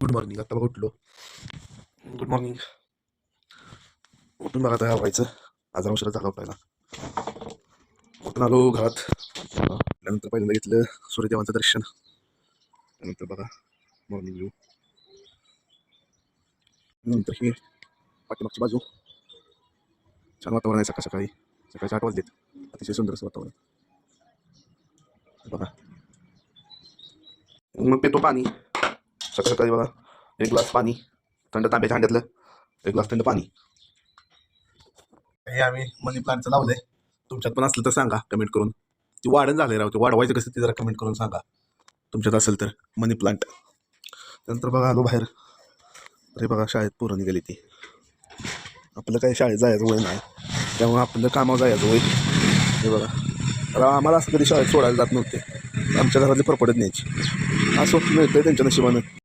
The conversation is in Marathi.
गुड मॉर्निंग आता बघा उठलो. गुड मॉर्निंग उठून बघा आता व्हायचं. आज उशिरा जागा उठायला. उठून आलो घरात. त्यानंतर पहिल्यांदा घेतलं सूर्यदेवांचं दर्शन. त्यानंतर बघा मॉर्निंग व्यू नंतर ही पाठीमागची बाजू. छान वातावरण आहे सकाळ सकाळी. सकाळचे आठ वाजलेत. अतिशय सुंदर असं वातावरण. बघा. मग पितो पाणी. सकाळी सकाळी बघा. एक ग्लास पाणी. थंड तांब्याच्या हांड्यातलं एक ग्लास थंड पाणी. हे आम्ही मनी प्लांटचं लावलंय. तुमच्यात पण असलं तर सांगा कमेंट करून. ती वाढण झालंय राव. ते वाढवायचं कसं ते जरा कमेंट करून सांगा. तुमच्यात असेल तर मनी प्लांट नंतर बघा आलो बाहेर. अरे बघा शाळेत पोरं निघाली ती. आपलं काही शाळेत जायचं वय नाही. त्यामुळे आपलं कामावर जायचं वय. हे बघा. आता आम्हाला असं कधी शाळेत सोडायला जात नव्हते. आमच्या घरातली परपडत न्यायची. असं मिळतं त्यांच्या नशिबानं.